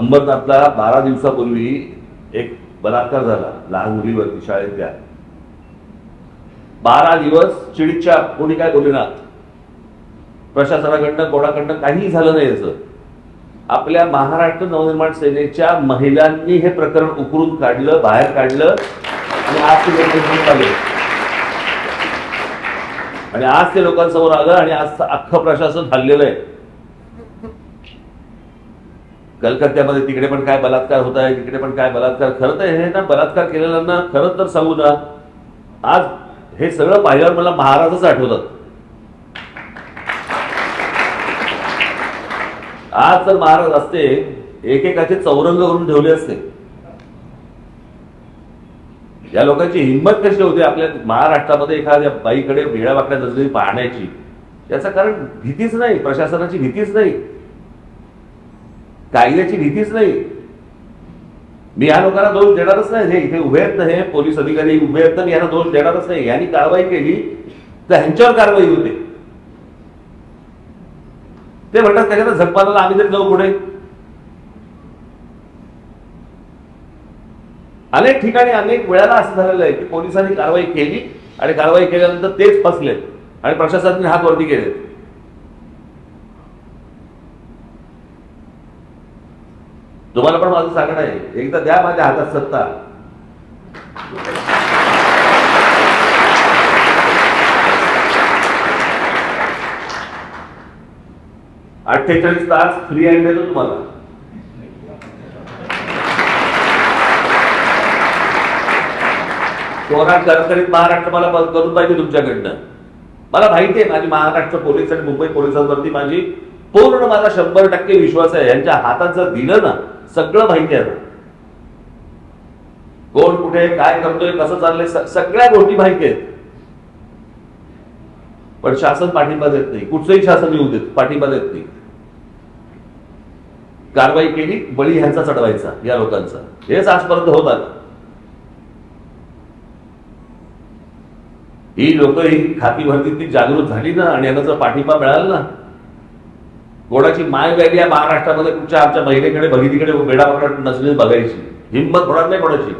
अंबरनाथला बारा दिवसापूर्वी एक बलात्कार झाला लहान मुलीवरती शाळेतल्या बारा दिवस चिडीच्या कोणी काय बोलेनात प्रशासनाकडनं कोणाकडनं काहीही झालं नाही याचं आपल्या महाराष्ट्र नवनिर्माण सेनेच्या महिलांनी हे प्रकरण उकरून काढलं बाहेर काढलं आणि आज ते लोकांसमोर आले. आणि आज ते लोकांसमोर आलं आणि आज अख्खं प्रशासन हल्लेलं आहे. कलकत्त्यामध्ये तिकडे पण काय बलात्कार होत आहे तिकडे पण काय बलात्कार. खरं तर हे ना बलात्कार केलेल्यांना खरं तर सांगू ना आज हे सगळं पाहिल्यावर मला महाराजच आठवतात आज जर महाराज असते एकेकाचे चौरंग करून ठेवले असते. या लोकांची हिंमत कशी होती आपल्या महाराष्ट्रामध्ये एखाद्या बाईकडे वेळा वाकड्या नजरेने पाहण्याची? याचं कारण भीतीच नाही प्रशासनाची भीतीच नाही. कायद्याची भीतीच नाही. मी या लोकांना दोष देणारच नाही. हे इथे उभे आहेत ना हे पोलीस अधिकारी उभे आहेत ना मी यांना दोष देणारच नाही. यांनी कारवाई केली तर ह्यांच्यावर कारवाई होते. ते म्हणतात त्याच्यात झकमाराला आम्ही तरी जाऊ पुढे. अनेक ठिकाणी अनेक वेळाला असं झालेलं आहे की पोलिसांनी कारवाई केली आणि कारवाई केल्यानंतर तेच फसले आणि प्रशासनाने हात वरती केले तुम्हाला पण माझं सांगणं आहे. एकदा द्या माझ्या हातात सत्ता. अठ्ठेचाळीस तास फ्री हँड देतो तुम्हाला. कोणा करकरीत महाराष्ट्र मला करून पाहिजे तुमच्याकडनं. मला माहिती आहे माझी महाराष्ट्र पोलीस आणि मुंबई पोलिसांवरती माझी पूर्ण माझा शंभर टक्के विश्वास आहे. यांच्या हातात जर दिलं ना सगळं माहिती आहे. कोण कुठे काय करतोय कसं चाललंय सगळ्या गोष्टी माहिती आहेत. पण शासन पाठिंबा देत नाही. कुठचंही शासन येऊ देत पाठिंबा देत नाही. कारवाई केली बळी ह्यांचा चढवायचा या लोकांचा. हेच आजपर्यंत होत आलं ही लोक ही खाती भरती जागृत झाली ना आणि यांना जर पाठिंबा मिळाला ना कोणाची माय वेगळी या महाराष्ट्रामध्ये कुठच्या आमच्या महिलेकडे बघितीकडे वेडा पकडत नसलेली बघायची. हिंमत होणार नाही कोणाची.